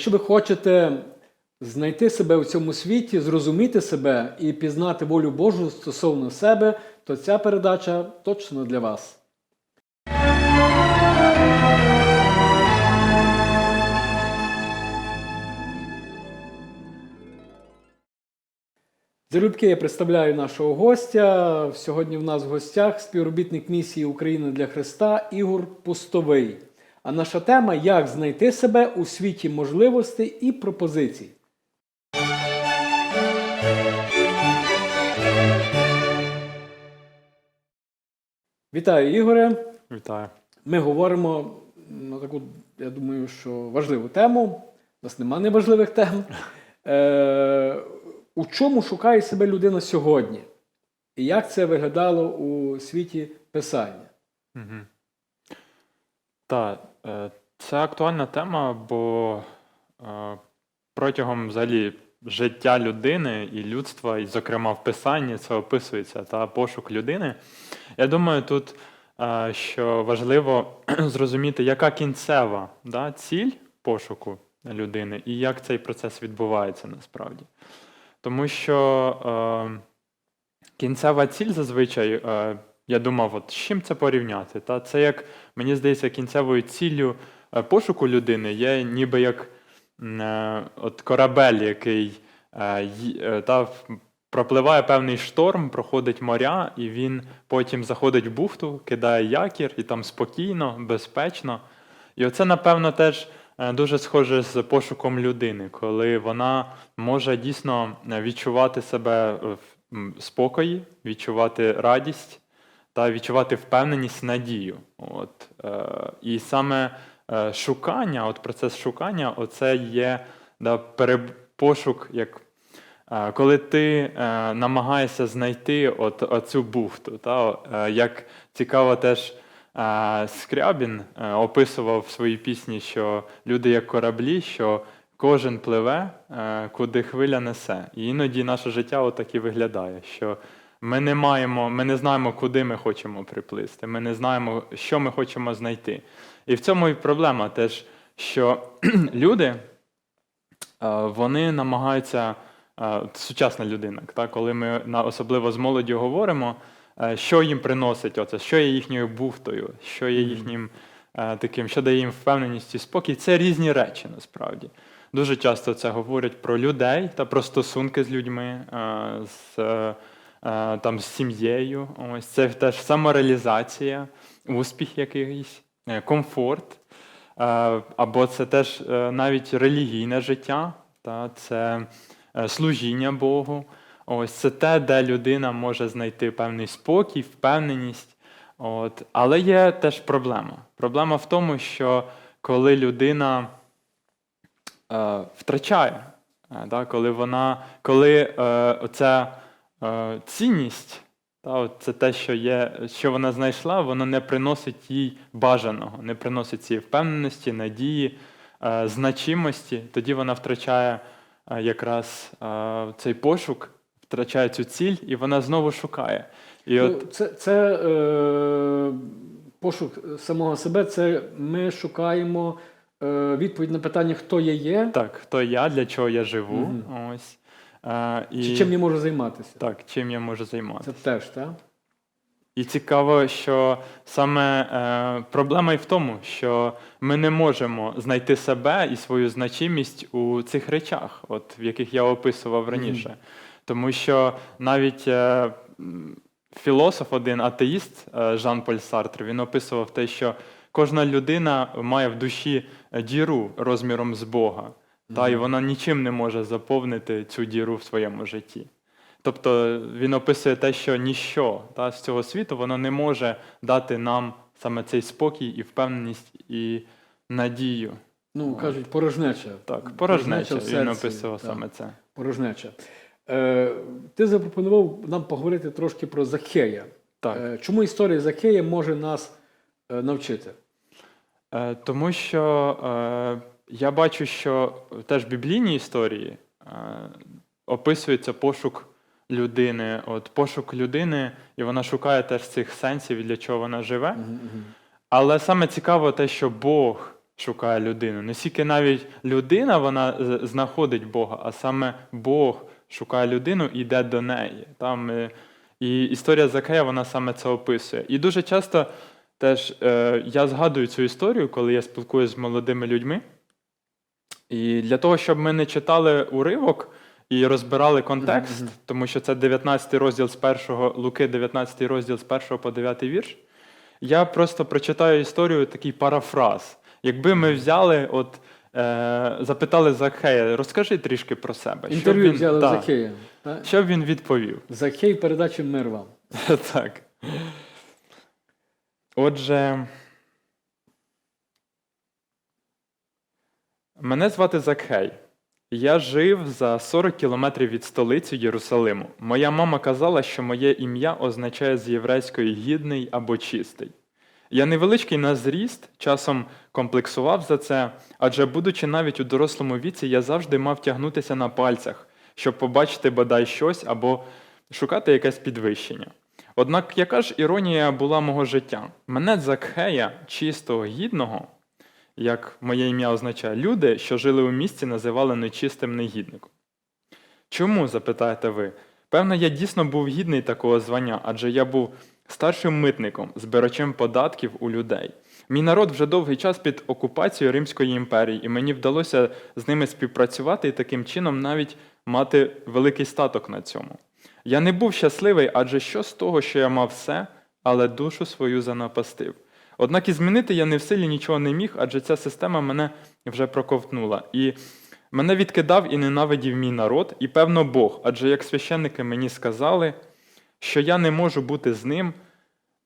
Якщо ви хочете знайти себе у цьому світі, зрозуміти себе і пізнати волю Божу стосовно себе, то ця передача точно для вас. Залюбки я представляю нашого гостя. Сьогодні в нас в гостях співробітник місії України для Христа Ігор Пустовий. А наша тема як знайти себе у світі можливостей і пропозицій. Вітаю, Ігоре. Вітаю. Ми говоримо на таку, я думаю, що важливу тему. У нас нема неважливих тем. Е, у чому шукає себе людина сьогодні? І як це виглядало у світі писання? Угу. Так, е, це актуальна тема, бо е, протягом взагалі життя людини і людства, і, зокрема, в писанні це описується та пошук людини. Я думаю, тут е, що важливо зрозуміти, яка кінцева да, ціль пошуку людини і як цей процес відбувається насправді. Тому що е, кінцева ціль зазвичай, е, я думав, от з чим це порівняти? Та? Це як, мені здається, кінцевою ціллю е, пошуку людини є ніби як е, от корабель, який е, та, пропливає певний шторм, проходить моря, і він потім заходить в бухту, кидає якір, і там спокійно, безпечно. І оце, напевно, теж дуже схоже з пошуком людини, коли вона може дійсно відчувати себе в спокої, відчувати радість та відчувати впевненість, надію. От, е, і саме е, шукання, от процес шукання, оце є да, пошук, як е, коли ти намагаєшся знайти от, оцю бухту. Та, як цікаво теж Скрябін описував в своїй пісні, що люди як кораблі, що кожен пливе, куди хвиля несе. І іноді наше життя отак і виглядає, що ми не маємо, ми не знаємо, куди ми хочемо приплисти, ми не знаємо, що ми хочемо знайти. І в цьому і проблема теж, що люди е, вони намагаються, е, сучасна людина, так, коли ми особливо з молоддю говоримо, е, що їм приносить оце, що є їхньою бухтою, що є їхнім таким, що дає їм впевненість і спокій. Це різні речі насправді. Дуже часто це говорять про людей та про стосунки з людьми, з, там, з сім'єю. Ось це теж самореалізація, успіх якийсь, е, комфорт. Е, Або це теж е, навіть релігійне життя, та, це е, служіння Богу. Ось це те, де людина може знайти певний спокій, впевненість. От. Але є теж проблема. Проблема в тому, що коли людина е, втрачає, е, да, коли вона, коли е, оця е, цінність, та, от це те, що є, що вона знайшла, воно не приносить їй бажаного, не приносить цієї впевненості, надії, е, значимості, тоді вона втрачає е, якраз е, цей пошук, втрачає цю ціль, і вона знову шукає. І Ну, от Це, це е, пошук самого себе, це ми шукаємо е, відповідь на питання, хто я є, так, хто я, для чого я живу. Мгм. Ось. Е, і, чи чим я можу займатися. Так, чим я можу займатися. Це теж, так? І цікаво, що саме е, проблема і в тому, що ми не можемо знайти себе і свою значимість у цих речах, от, в яких я описував раніше. Тому що навіть е, філософ, один атеїст е, Жан-Поль Сартр, він описував те, що кожна людина має в душі діру розміром з Бога, та, і вона нічим не може заповнити цю діру в своєму житті. Тобто він описує те, що ніщо та, з цього світу воно не може дати нам саме цей спокій і впевненість і надію. Ну, кажуть, порожнеча. Так, порожнеча, в він описував так. саме це. Порожнеча. Е, ти запропонував нам поговорити трошки про Захея. Так. Е, чому історія Захея може нас е, навчити? Е, тому що е, я бачу, що теж в біблійній історії е, описується пошук людини. От пошук людини, і вона шукає теж цих сенсів, для чого вона живе. Але саме цікаво те, що Бог шукає людину. Не стільки навіть людина вона знаходить Бога, а саме Бог шукає людину і йде до неї. Там, е, і історія Закея вона саме це описує. І дуже часто теж е, я згадую цю історію, коли я спілкуюся з молодими людьми. І для того, щоб ми не читали уривок і розбирали контекст, тому що це 19 розділ з першого, Луки, 19 розділ з першого по 9 вірш, я просто прочитаю історію такий парафраз. Якби ми взяли, от, е, запитали Закхея, розкажи трішки про себе. Інтерв'ю він- взяли так, Закея. та? Що б він відповів? Закей передачі мир вам. Так. Отже. Мене звати Закхей. Я жив за 40 кілометрів від столиці Єрусалиму. Моя мама казала, що моє ім'я означає з єврейської гідний або чистий. Я невеличкий на зріст, часом комплексував за це, адже, будучи навіть у дорослому віці, я завжди мав тягнутися на пальцях, щоб побачити бодай щось або шукати якесь підвищення. Однак яка ж іронія була мого життя? Мене Закхея, чистого, гідного, як моє ім'я означає, люди, що жили у місті, називали нечистим негідником. Чому, запитаєте ви? Певно, я дійсно був гідний такого звання, адже я був старшим митником, збирачем податків у людей. Мій народ вже довгий час під окупацією Римської імперії, і мені вдалося з ними співпрацювати і таким чином навіть мати великий статок на цьому. Я не був щасливий, адже що з того, що я мав все, але душу свою занапастив. Однак і змінити я не в силі нічого не міг, адже ця система мене вже проковтнула. І мене відкидав і ненавидів мій народ, і певно Бог, адже як священники мені сказали, що я не можу бути з ним,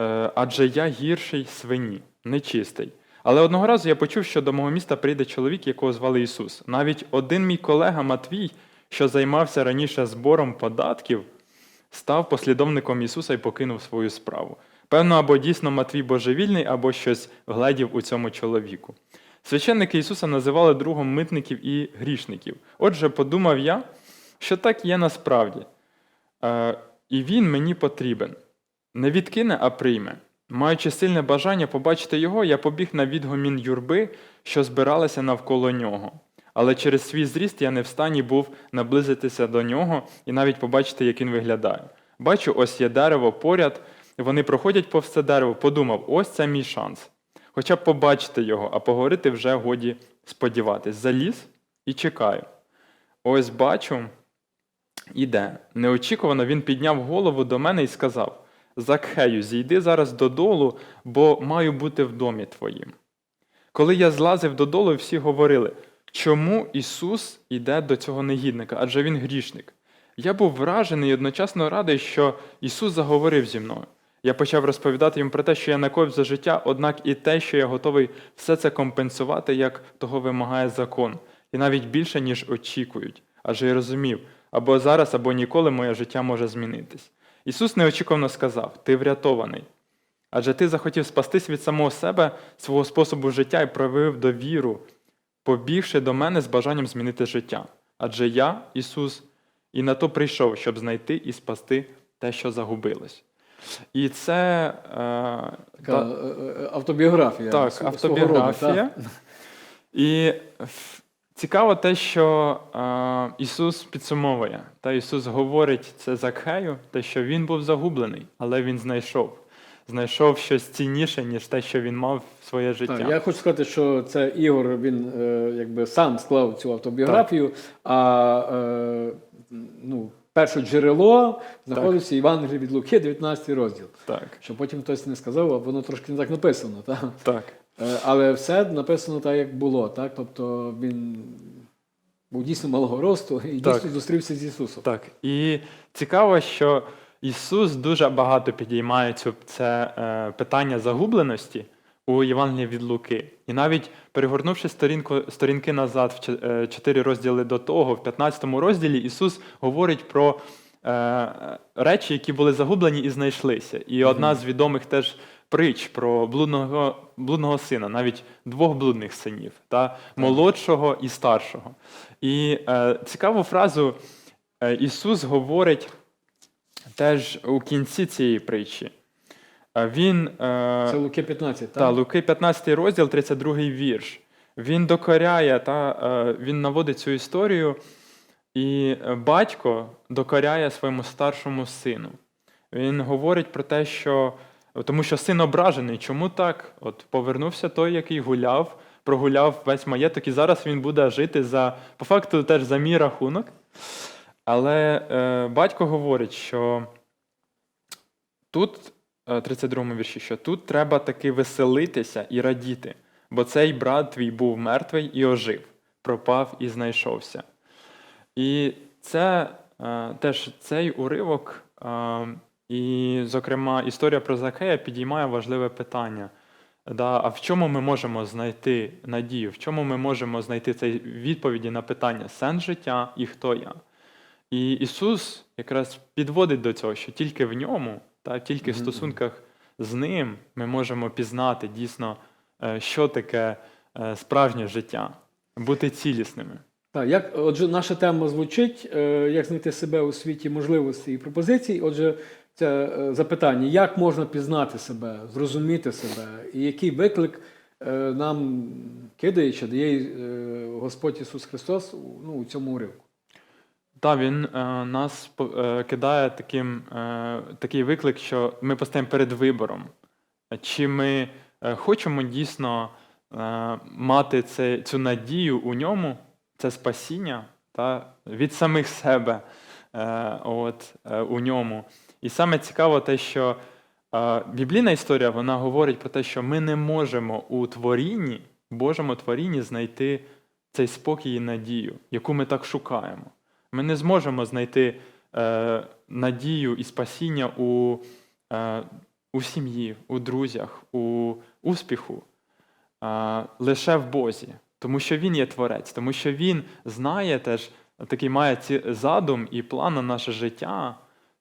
е, адже я гірший свині, нечистий. Але одного разу я почув, що до мого міста прийде чоловік, якого звали Ісус. Навіть один мій колега Матвій, що займався раніше збором податків, став послідовником Ісуса і покинув свою справу. Певно, або дійсно Матвій божевільний, або щось вгледів у цьому чоловіку. Священники Ісуса називали другом митників і грішників. Отже, подумав я, що так є насправді. Е, і він мені потрібен. Не відкине, а прийме. Маючи сильне бажання побачити його, я побіг на відгомін юрби, що збиралася навколо нього. Але через свій зріст я не в стані був наблизитися до нього і навіть побачити, як він виглядає. Бачу, ось є дерево поряд, вони проходять повз це дерево, подумав, ось це мій шанс. Хоча б побачити його, а поговорити вже годі сподіватись. Заліз і чекаю. Ось бачу, іде. Неочікувано він підняв голову до мене і сказав: Закхею, зійди зараз додолу, бо маю бути в домі твоїм. Коли я злазив додолу, всі говорили, чому Ісус іде до цього негідника, адже він грішник. Я був вражений і одночасно радий, що Ісус заговорив зі мною. Я почав розповідати їм про те, що я накоїв за життя, однак і те, що я готовий все це компенсувати, як того вимагає закон, і навіть більше, ніж очікують. Адже я розумів, або зараз, або ніколи моє життя може змінитись. Ісус неочікувано сказав: Ти врятований. Адже ти захотів спастись від самого себе, свого способу життя і проявив довіру, побігши до мене з бажанням змінити життя. Адже я, Ісус, і на то прийшов, щоб знайти і спасти те, що загубилось. І це е, Така та- е, е, автобіографія. так, автобіографія. так. І цікаво те, що Ісус підсумовує, та Ісус говорить це Закхею, те, що він був загублений, але він знайшов. Знайшов щось цінніше, ніж те, що він мав в своє життя. Так, я хочу сказати, що це Ігор він е, якби сам склав цю автобіографію, а е, ну, перше джерело знаходиться Євангелії від Луки, 19 розділ. Так, Щоб потім хтось не сказав, а воно трошки не так написано. Так? так. Е, Але все написано так, як було. Так? Тобто він був дійсно малого росту і Так. дійсно зустрівся з Ісусом. Так. І цікаво, що Ісус дуже багато підіймає це е, питання загубленості у Євангелії від Луки. І навіть перегорнувши сторінку, сторінки назад, в е, чотири розділи до того, в 15 розділі Ісус говорить про е, речі, які були загублені і знайшлися. І одна з відомих теж притч про блудного, блудного сина, навіть двох блудних синів, та молодшого і старшого. І е, цікаву фразу е, Ісус говорить теж у кінці цієї притчі. Він, е, Це Луки 15, так? та, Луки 15 розділ, 32 вірш. Він докоряє, та, е, він наводить цю історію, і батько докоряє своєму старшому сину. Він говорить про те, що тому що син ображений. Чому так? От повернувся той, який гуляв, прогуляв весь маєток, і зараз він буде жити за, по факту, теж за мій рахунок. Але е, батько говорить, що тут, е, 32-му вірші, що тут треба таки веселитися і радіти, бо цей брат твій був мертвий і ожив, пропав і знайшовся. І це е, теж цей уривок, е, і, зокрема, історія про Закея підіймає важливе питання. Да, а в чому ми можемо знайти надію? В чому ми можемо знайти цей відповіді на питання сенс життя і хто я? І Ісус якраз підводить до цього, що тільки в ньому, та тільки в стосунках з ним ми можемо пізнати дійсно, е, що таке е, справжнє життя, бути цілісними. Так, як, отже, наша тема звучить, е, як знайти себе у світі можливостей і пропозицій. Отже, це запитання, як можна пізнати себе, зрозуміти себе, і який виклик нам кидає чи дає Господь Ісус Христос ну, у цьому уривку. Так, він е, нас е, кидає таким, е, такий виклик, що ми постаємо перед вибором. Чи ми е, хочемо дійсно е, мати це, цю надію у ньому, це спасіння та, від самих себе е, от, е, у ньому. І саме цікаво те, що е, біблійна історія вона говорить про те, що ми не можемо у творінні, Божому творінні знайти цей спокій і надію, яку ми так шукаємо. Ми не зможемо знайти е, надію і спасіння у, е, у сім'ї, у друзях, у успіху е, лише в Бозі, тому що Він є творець, тому що Він знає теж, такий має ці задум і план на наше життя,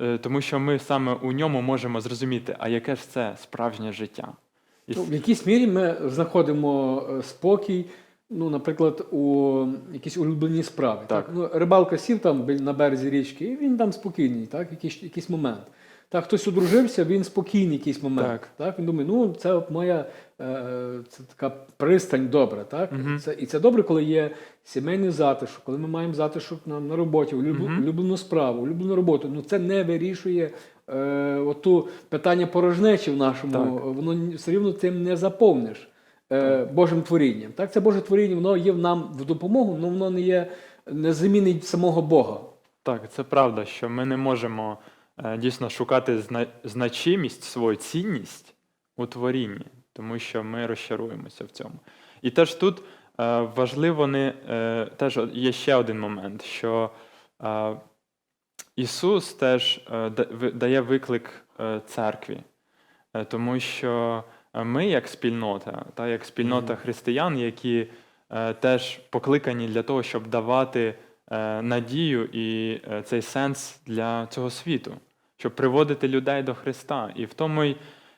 е, тому що ми саме у ньому можемо зрозуміти, а яке ж це справжнє життя. І Ну, в якійсь мірі ми знаходимо е, спокій, ну, наприклад, у якійсь улюбленій справі. Так. Ну, рибалка сів там на березі річки, і він там спокійний, так, якийсь, якийсь момент. Так, хтось одружився, він спокійний якийсь момент. Так. Так. Він думає, ну це от моя е, це така пристань добра. Так? Мгм. Це, і це добре, коли є сімейний затишок, коли ми маємо затишок на, на роботі, улюб, Мгм. улюблену справу, улюблену роботу. Ну це не вирішує е, оту питання порожнечі в нашому, Так. воно все рівно цим не заповниш е, Божим творінням. Так, це Боже творіння, воно є нам в допомогу, але воно не є не замінить самого Бога. Так, це правда, що ми не можемо е, дійсно шукати зна- значимість, свою цінність у творінні, тому що ми розчаруємося в цьому. І теж тут е, важливо не е, теж є ще один момент, що е, Ісус теж е, дає виклик е, церкві, Е, тому що ми, як спільнота, та як спільнота християн, які е, теж покликані для того, щоб давати е, надію і е, цей сенс для цього світу, щоб приводити людей до Христа. І в тому й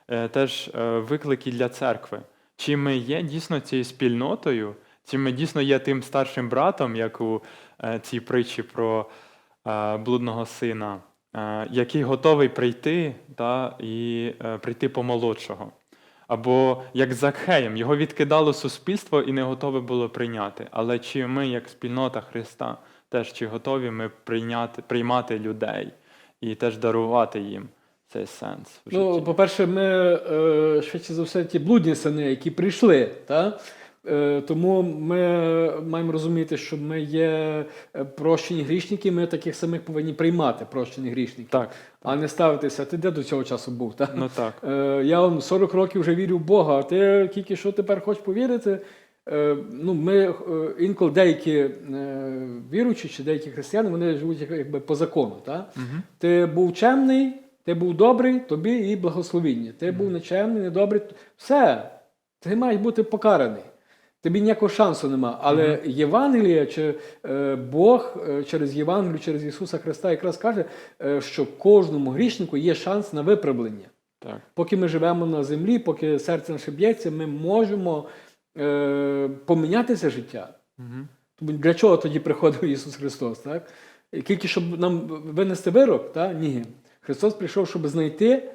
е, теж е, виклики для церкви. Чи ми є дійсно цією спільнотою, чи ми дійсно є тим старшим братом, як у е, цій притчі про е, блудного сина, який готовий прийти та, і прийти по молодшого. Або як Закхеєм, його відкидало суспільство і не готове було прийняти. Але чи ми, як спільнота Христа, теж чи готові ми прийняти, приймати людей і теж дарувати їм цей сенс в Ну, по-перше, ми е, швидше за все ті блудні сини, які прийшли. Та? Е, тому ми маємо розуміти, що ми є е, прощені грішники, ми таких самих повинні приймати прощені грішники, Так, а не ставитися. Ти де до цього часу був? Та? ну так. Е, я он 40 років вже вірю в Бога, а ти тільки що тепер хочеш повірити. Ну, ми інколи деякі віруючі чи деякі християни вони живуть якби по закону. Та? Угу. Ти був чемний, ти був добрий, тобі і благословіння. Ти був нечемний, недобрий. Все, ти маєш бути покараний. Тобі ніякого шансу нема. Але Євангелія чи е, Бог е, через Євангелію, через Ісуса Христа якраз каже, е, що кожному грішнику є шанс на виправлення. Так. Поки ми живемо на землі, поки серце наше б'ється, ми можемо е, помінятися життя. Угу. Тому для чого тоді приходив Ісус Христос? Так? Тільки щоб нам винести вирок? Та? Ні. Христос прийшов, щоб знайти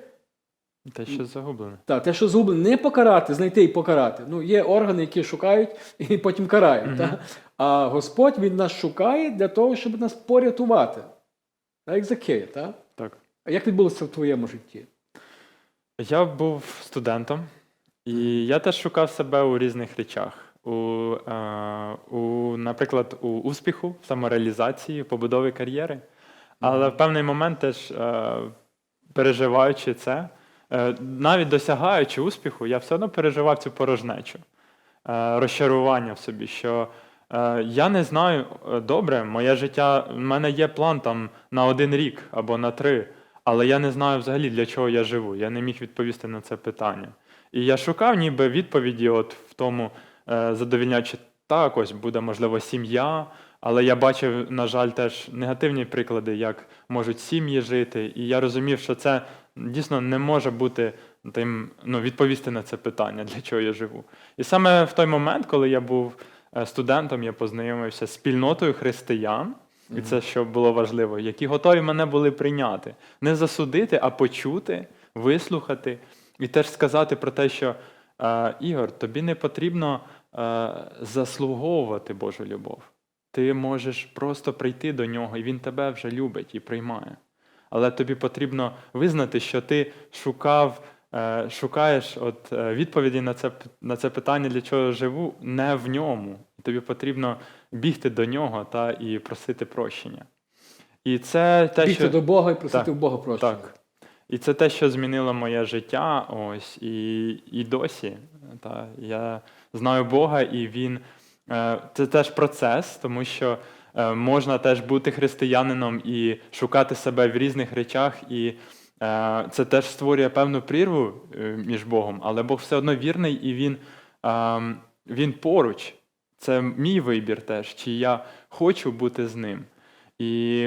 Те, що загублене. Так, те, що згублено, не покарати, знайти і покарати. Ну, є органи, які шукають і потім карають. Мгм. та? А Господь Він нас шукає для того, щоб нас порятувати. Так, як Закея, так? Так. А як відбулося в твоєму житті? Я був студентом, і я теж шукав себе у різних речах. У, е, у, наприклад, у успіху, самореалізації, побудові кар'єри. Але в певний момент теж е, переживаючи це, навіть досягаючи успіху, я все одно переживав цю порожнечу, е, розчарування в собі, що е, я не знаю е, добре, моє життя, в мене є план там на один рік або на три, але я не знаю взагалі, для чого я живу. Я не міг відповісти на це питання. І я шукав ніби відповіді от в тому, е, задовільняючи так, ось буде, можливо, сім'я, але я бачив, на жаль, теж негативні приклади, як можуть сім'ї жити. І я розумів, що це дійсно не може бути тим, ну, відповісти на це питання, для чого я живу. І саме в той момент, коли я був е, студентом, я познайомився з спільнотою християн, і це що було важливо, які готові мене були прийняти, не засудити, а почути, вислухати і теж сказати про те, що е, Ігор, тобі не потрібно е, заслуговувати Божу любов. Ти можеш просто прийти до нього, і він тебе вже любить і приймає. Але тобі потрібно визнати, що ти шукав, е, шукаєш от, е, відповіді на це, на це питання, для чого я живу, не в ньому. Тобі потрібно бігти до нього та і просити прощення. І це те, Бігти що... до Бога і просити Так, у Бога прощення. Так. І це те, що змінило моє життя, ось, і, і досі. Та, я знаю Бога, і він е, це теж процес, тому що можна теж бути християнином і шукати себе в різних речах, і е, це теж створює певну прірву е, між Богом, але Бог все одно вірний і він, е, він поруч. Це мій вибір теж, чи я хочу бути з ним. І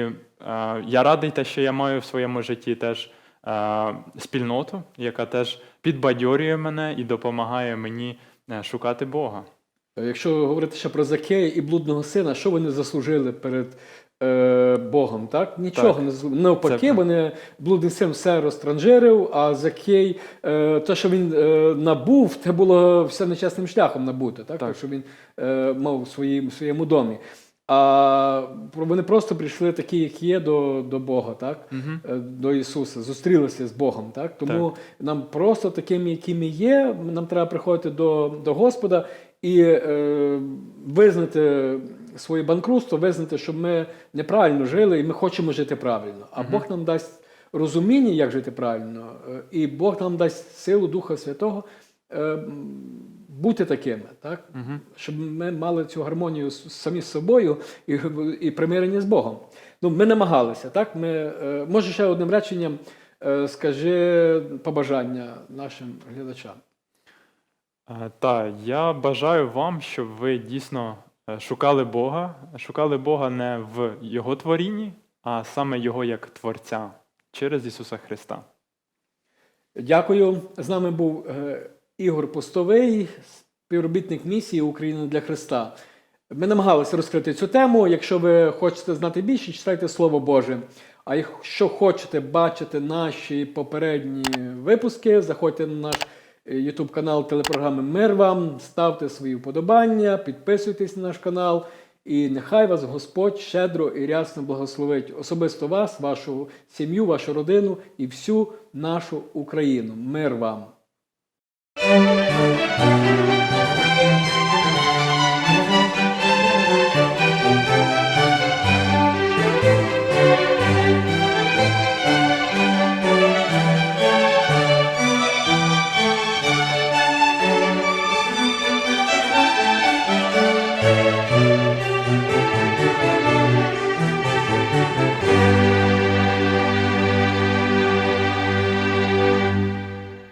е, я радий те, що я маю в своєму житті теж е, спільноту, яка теж підбадьорює мене і допомагає мені е, шукати Бога. Якщо говорити ще про Закея і блудного сина, що вони заслужили перед е, Богом? Так? Нічого Так. не заслужили. Навпаки, Це- вони блудний син все розтранжирив, а Закей, е, те, що він е, набув, це було все нечесним шляхом набути, так? Так. що він е, мав у своїм, своєму домі. А вони просто прийшли такі, як є, до, до Бога, так? Е, до Ісуса, зустрілися з Богом. Так? Тому нам просто такими, якими є, нам треба приходити до, до Господа і е, визнати своє банкрутство, визнати, що ми неправильно жили і ми хочемо жити правильно. А. Бог нам дасть розуміння, як жити правильно, е, і Бог нам дасть силу Духа Святого е, бути такими, так? Мгм. щоб ми мали цю гармонію самі з собою і, і примирення з Богом. Ну, ми намагалися, так? Ми, е, може, ще одним реченням е, скажи побажання нашим глядачам. Е, Та я бажаю вам, щоб ви дійсно е, шукали Бога, шукали Бога не в Його творінні, а саме Його як Творця через Ісуса Христа. Дякую. З нами був е, Ігор Пустовий, співробітник місії України для Христа. Ми намагалися розкрити цю тему. Якщо ви хочете знати більше, читайте Слово Боже. А якщо хочете бачити наші попередні випуски, заходьте на наш YouTube канал телепрограми Мир вам, ставте свої вподобання, підписуйтесь на наш канал. І нехай вас Господь щедро і рясно благословить особисто вас, вашу сім'ю, вашу родину і всю нашу Україну. Мир вам!